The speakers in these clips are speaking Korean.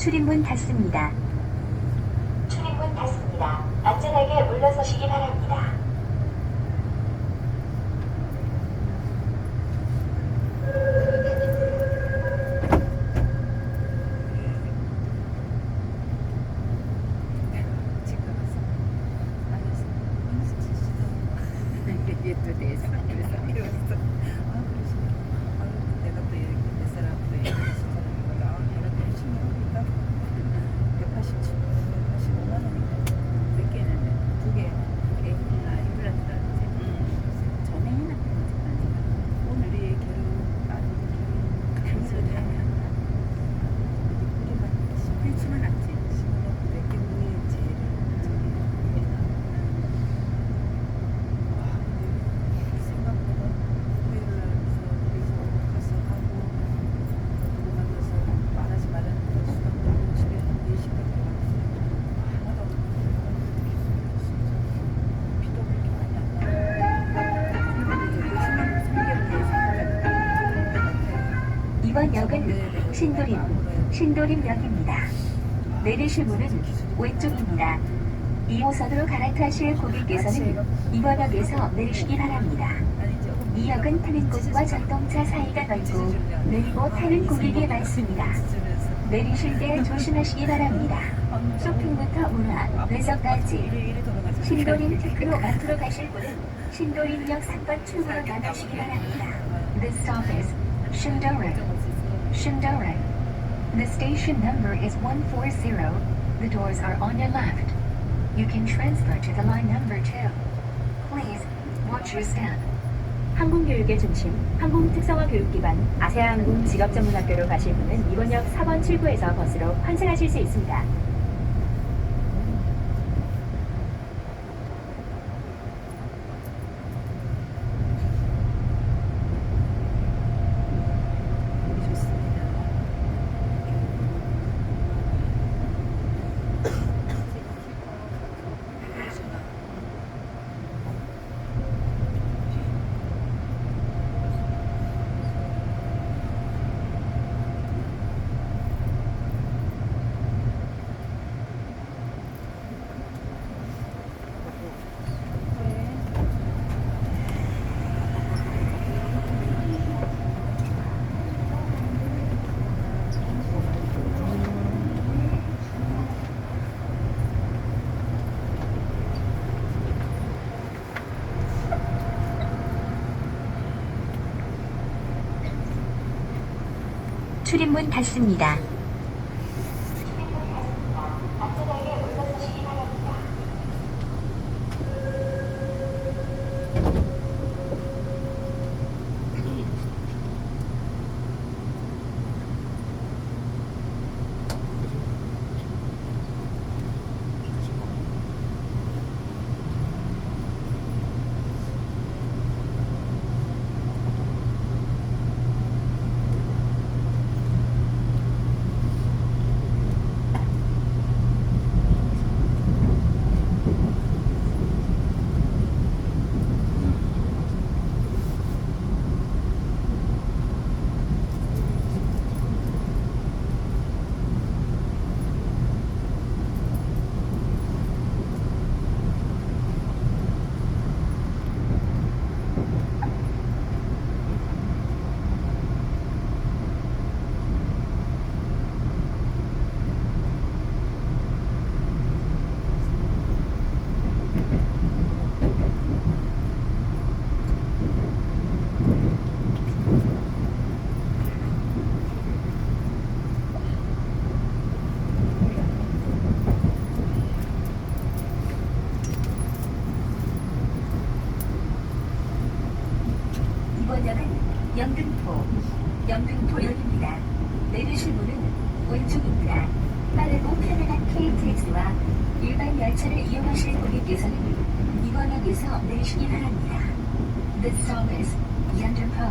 출입문 닫습니다. 출입문 닫습니다. 안전하게 물러서시기 바랍니다. 얘또 내서 그래서 이러면서 아 그러시네. 아 내가 또 이렇게 이번 역은 신도림, 신도림역입니다. 내리실 문은 왼쪽입니다. 2호선으로 갈아타실 고객께서는 이번 역에서 내리시기 바랍니다. 이 역은 타는 곳과 전동차 사이가 넓고 내리고 타는 고객이 많습니다. 내리실 때 조심하시기 바랍니다. 쇼핑부터 문화, 외석까지 신도림 테크로 마트로 가실 분은 신도림역 3번 출구로 나가시기 바랍니다. This office, 신도림. Shindorin. The station number is 140. The doors are on your left. You can transfer to the line number 2. Please watch your step. 항공교육의 중심, 항공특성화 교육기반 아세아항공 직업전문학교로 가실 분은 이번 역 4번 출구에서 버스로 환승하실 수 있습니다. 출입문 닫습니다. 이번 역은 영등포, 영등포역입니다. 내리실 문은 왼쪽입니다. 빠르고 편안한 KTX와 일반 열차를 이용하실 고객께서는 이번 역에서 내리시기 바랍니다. The stop is Yanderpo,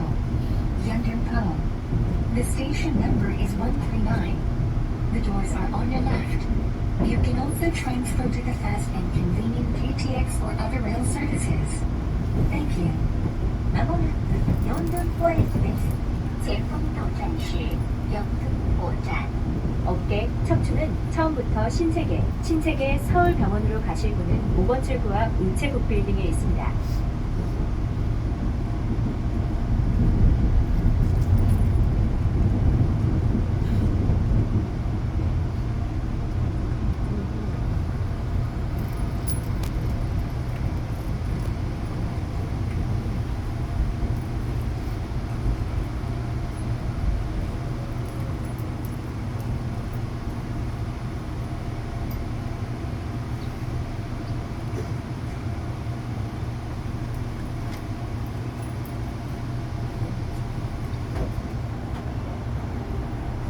Yanderpo. The station number is 139. The doors are on your left. You can also transfer to the fast and convenient KTX or other rail services. Thank you. 어깨, 척추는 처음부터 신세계, 신세계 서울병원으로 가실 분은 5번 출구와 우체국 빌딩에 있습니다.